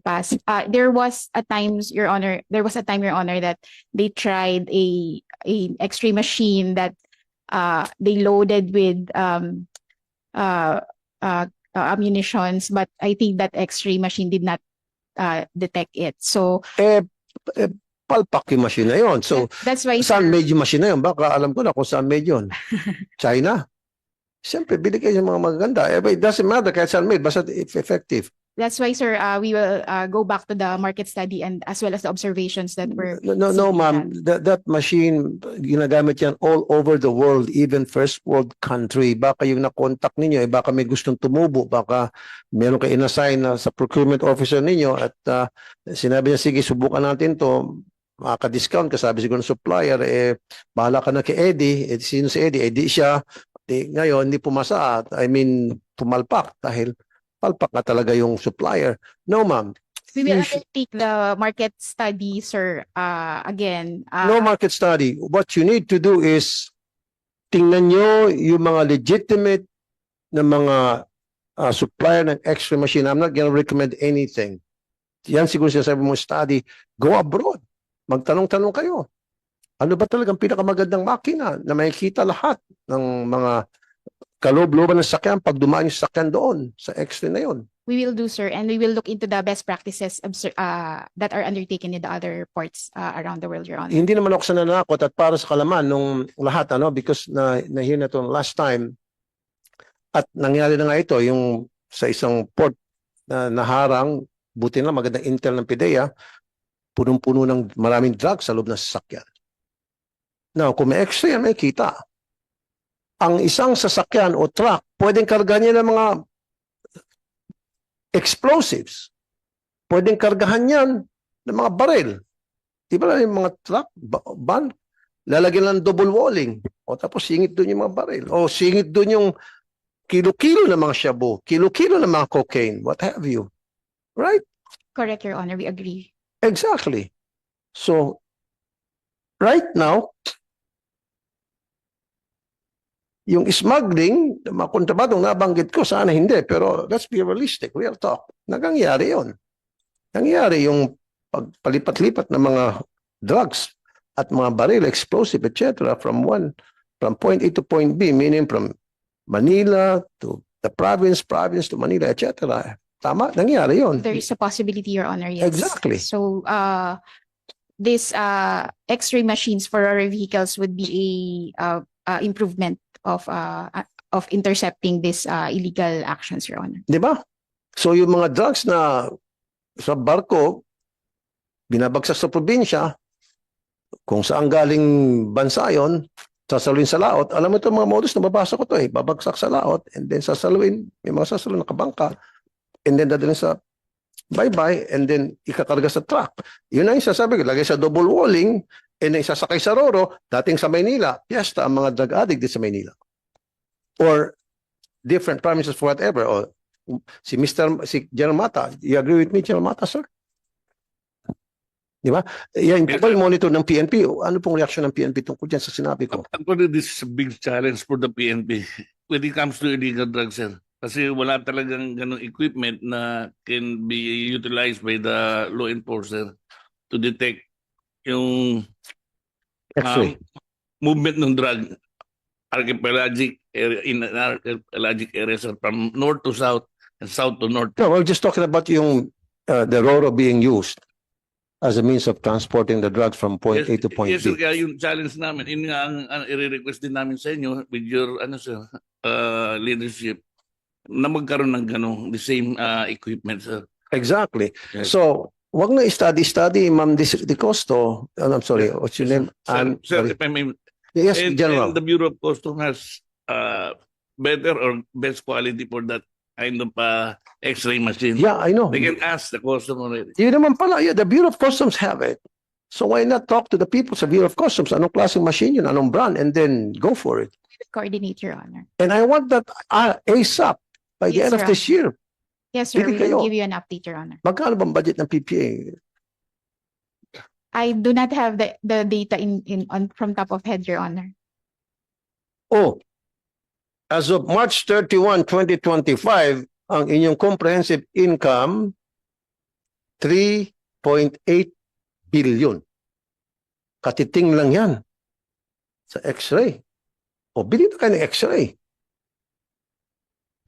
past. Uh, there was a times, Your Honor, there was a time, Your Honor, that they tried a a X-ray machine that uh, they loaded with um, uh, uh, uh, ammunitions, but I think that X-ray machine did not uh, detect it. So Eh, eh palpak yung machine na yun. So, that's why saan sir, made yung machine na yun? Baka alam ko na kung saan made yun. China. Siyempre, bili kayo ng mga magaganda. Eh, but it doesn't matter kahit saan made, basta if effective. That's why sir, uh, we will uh, go back to the market study and as well as the observations that were No, no, no ma'am. That, that machine, ginagamit yan all over the world, even first world country. Baka yung na-contact ninyo, eh, baka may gustong tumubo, baka meron kayo inassign na sa procurement officer ninyo at ah, sinabi niya, sige, subukan natin to makaka-discount ka, sabi siguro ng supplier, eh, bahala ka na kay Eddie, eh, sino si Eddie? Eddie siya, eh, ngayon, hindi pumasa, I mean, pumalpak dahil palpak na talaga yung supplier. No, ma'am. We will undertake the market study, sir, uh, again. uh, No market study. What you need to do is tingnan nyo yung mga legitimate na mga uh, supplier ng X-ray machine. I'm not gonna recommend anything. Yan siguro sinasabi mo study. Go abroad. Magtanong-tanong kayo. Ano ba talagang pinakamagandang makina na makikita lahat ng mga kaloob-looban ng sakyan pag dumaan yung sakyan doon sa X-ray na yun. We will do, sir, and we will look into the best practices uh, that are undertaken in the other ports uh, around the world, Your Honor. hindi naman ako sa nanakot at para sa kalaman nung lahat ano because na na-hear na to last time at nangyari na nga ito yung sa isang port na naharang buti na magandang intel ng PIDEA punong-puno ng maraming drugs sa loob ng sasakyan. Now, kung may x-ray yan, may kita. Ang isang sasakyan o truck, pwedeng kargahan niya ng mga explosives. Pwedeng kargahan yan ng mga baril. Di ba yung mga truck, van, lalagyan lang ng double walling. O tapos singit doon yung mga baril. O singit doon yung kilo-kilo ng mga shabu, kilo-kilo ng mga cocaine, what have you. Right? Correct, Your Honor, we agree. Exactly. So, right now, yung smuggling, ng mga kontrabandong nabanggit ko, sana hindi. Pero let's be realistic, real talk. Nagangyari yon. Nangyari yung pagpalipat-lipat ng mga drugs at mga baril, explosive, etc. from one, from point A to point B, meaning from Manila to the province, province to Manila, etc. Tama? Nangyari yon. There is a possibility, Your Honor, yes. Exactly. So, uh, this uh, X-ray machines for our vehicles would be a uh, uh, improvement of uh, of intercepting these uh, illegal actions, Your Honor. Di ba? So yung mga drugs na sa barko, binabagsak sa probinsya, kung saan galing bansa yon, sasaluin sa laot. Alam mo ito mga modus, nababasa ko to eh. Babagsak sa laot and then sasaluin, may mga sasaluin nakabangka and then dadalhin sa bye-bye and then ikakarga sa truck. Yun ang sasabi ko, lagay sa double walling and then isasakay sa Roro, dating sa Maynila, piyesta ang mga drug addict din sa Maynila. Or different provinces for whatever. O si Mr. si General Mata, you agree with me, General Mata, sir? Di ba? Yan, global monitor ng PNP. Ano pong reaksyon ng PNP tungkol dyan sa sinabi ko? Actually, this is a big challenge for the PNP when it comes to illegal drugs, sir. Kasi wala talagang ganong equipment na can be utilized by the law enforcer to detect yung X-ray. um, movement ng drug archipelagic area in an archipelagic area sir, from north to south and south to north. no, we're just talking about yung uh, the Roro being used as a means of transporting the drugs from point A to point yes, sir, B. kaya yung challenge namin, yun nga ang, ang i-request din namin sa inyo with your ano sir, uh, leadership na magkaroon ng ganong the same uh, equipment sir. Exactly. Yes. So, wag na study-study, Ma'am Dis- Di Costo. Oh, I'm sorry, what's your name? Sir, Ann- sir, sorry. if I may, Yes, and, General. and the Bureau of Customs has uh, better or best quality for that kind of uh, X-ray machine. Yeah, I know. They can ask the customer already. Yun naman pala, yeah, the Bureau of Customs have it. So why not talk to the people sa Bureau of Customs? Anong klaseng machine yun? Anong brand? And then go for it. Coordinate, Your Honor. And I want that uh, ASAP by the Yes, end of sir. this year. Yes, sir, Pili we kayo. will give you an update, Your Honor. Magkano bang budget ng PPA? I do not have the, the data in, in, on, from top of head, Your Honor. Oh, as of March 31, 2025, ang inyong comprehensive income 3.8 billion. Katiting lang yan sa x-ray. O, bilhin na kayo ng x-ray.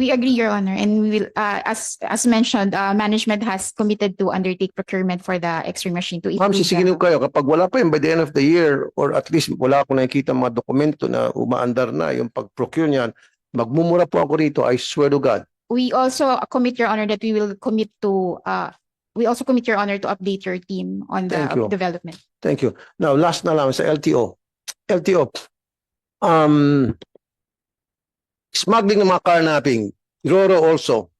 We agree, Your Honor, and we will, uh, as, as mentioned, uh, management has committed to undertake procurement for the X-ray machine to Ma'am, the- ko kayo, kapag wala pa yun by the end of the year, or at least wala akong nakikita mga dokumento na umaandar na yung pag-procure niyan, magmumura po ako rito, I swear to God. We also commit, Your Honor, that we will commit to, uh, we also commit, Your Honor, to update your team on the Thank you. development. Thank you. Now, last na lang sa LTO. LTO, um, smuggling ng mga carnapping, Roro also,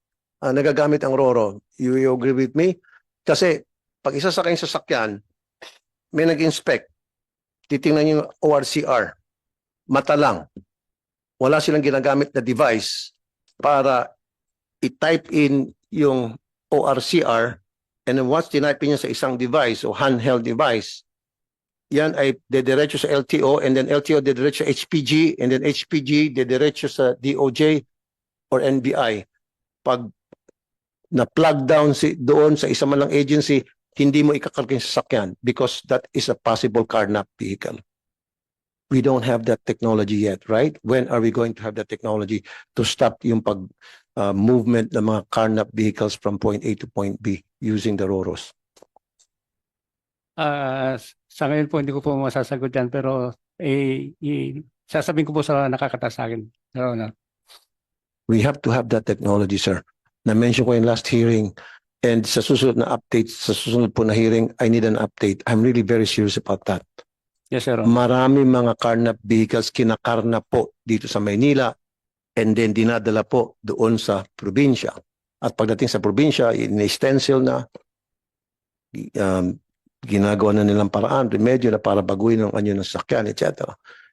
ah, nagagamit ang Roro. You, you agree with me? Kasi, pag isa sa kayong sasakyan, may nag-inspect, titingnan yung ORCR, mata lang. Wala silang ginagamit na device para i-type in yung ORCR and then once tinipe niya sa isang device o handheld device, yan ay dediretso sa LTO and then LTO dediretso sa HPG and then HPG dediretso sa DOJ or NBI. Pag na-plug down si, doon sa isa man lang agency, hindi mo ikakarga yung sasakyan because that is a possible carnap vehicle. We don't have that technology yet, right? When are we going to have that technology to stop yung pag uh, movement ng mga carnap vehicles from point A to point B using the ROROs? Ah, sa ngayon po hindi ko po masasagot yan pero eh, i- sasabihin ko po sa nakakataas sa akin. Your Honor. We have to have that technology, sir. Na-mention ko yung last hearing and sa susunod na update, sa susunod po na hearing, I need an update. I'm really very serious about that. Yes, Honor. Marami mga carnap vehicles kinakarna po dito sa Maynila and then dinadala po doon sa probinsya. At pagdating sa probinsya, in-stencil na, um, ginagawa na nilang paraan, remedyo na para baguhin ang anyo ng sakyan, etc.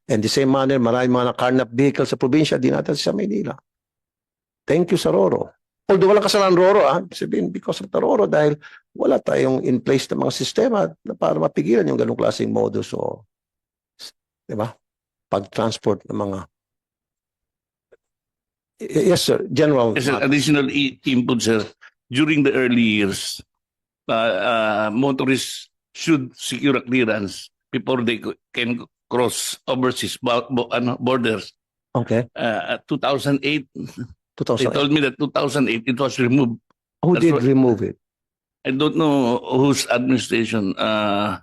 And the same manner, marami mga carnap vehicles sa probinsya, dinadala sa Maynila. Thank you sa Roro. Although wala kasalanan Roro, ah, sabihin because of the Roro dahil wala tayong in place na mga sistema na para mapigilan yung ganong klaseng modus o di ba? Pag-transport ng mga Yes, sir. General. As an additional input, sir, during the early years, uh, uh, motorists should secure a clearance before they can cross overseas bo- bo- ano, borders. Okay. Uh, 2008, they told me that 2008 it was removed. Who that's did what- remove it? I don't know whose administration uh,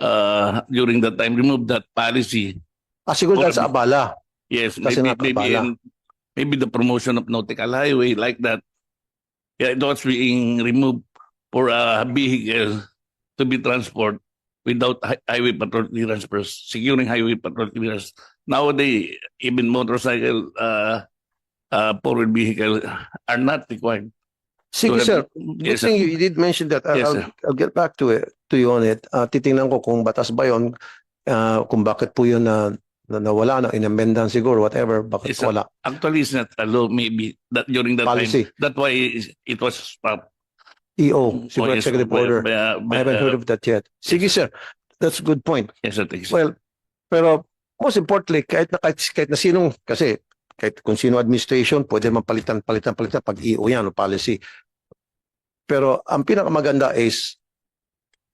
uh, during that time removed that policy. Ah, siguro dahil sa abala. Yes, Kasi maybe, maybe, in- maybe the promotion of nautical highway like that. Yeah, it was being removed for a vehicle to be transport without hi- highway patrol clearance first, securing highway patrol clearance. Nowadays, even motorcycle, uh, uh, forward vehicle are not required. Sige, So, sir. Good yes, thing you you did mention that. I'll, Yes, I'll. I'll get back to it, to you on it. Ah, titingnan ko kung batas ba yun, ah, kung bakit po yun na, na nawala na, inamendahan siguro, whatever, bakit Yes, wala. Actually, it's not a law, maybe that during that Policy. time. That's why it was stopped. EO, siguro Oh, yes, executive by- order. by- by- I haven't heard uh, of that yet. Sige, sir. That's a good point. Yes, sir. thank you, sir. Well, pero most importantly, kahit na, kahit, kahit na sinong, kasi kahit kung sino administration, pwede naman palitan, palitan, palitan pag EO yan o policy. Pero ang pinakamaganda is,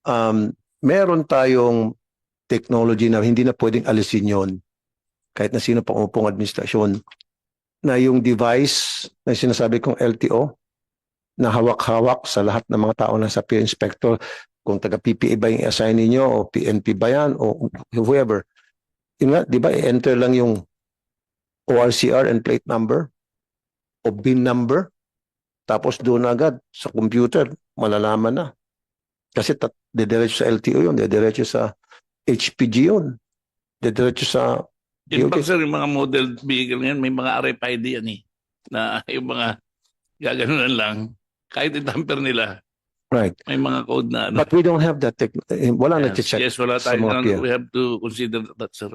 um, meron tayong technology na hindi na pwedeng alisin yon kahit na sino pa umupong administrasyon na yung device na sinasabi kong LTO na hawak-hawak sa lahat ng mga tao na sa peer inspector kung taga PPA ba yung assign ninyo o PNP ba yan o whoever. Yun nga, di ba, enter lang yung ORCR and plate number o BIN number tapos doon agad sa computer malalaman na. Kasi tat, dediretso sa LTO yun, dediretso sa HPG yun, dediretso sa In fact, sir, yung mga model vehicle ngayon, may mga RFID yan eh. Na yung mga gaganunan lang. Kahit itamper nila, Right. may mga code na ano. But we don't have that tech, eh, wala yes, nag-check. yes, wala sa tayo. mga we have to consider that, sir.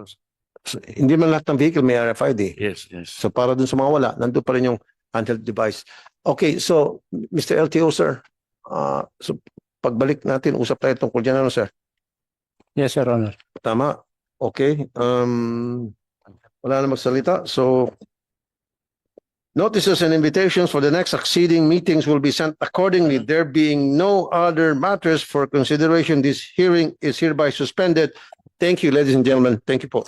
Hindi man lahat ng vehicle may RFID. Yes, yes. So para dun sa mga wala, nandun pa rin yung handheld device. Okay, so Mr. LTO sir, ah so pagbalik natin, usap tayo tungkol dyan, ano sir? Yes, Your Honor. Tama? Okay. Um, wala na magsalita. So, Notices and invitations for the next succeeding meetings will be sent accordingly. Mm. There being no other matters for consideration, this hearing is hereby suspended. Thank you, ladies and gentlemen. Thank you po.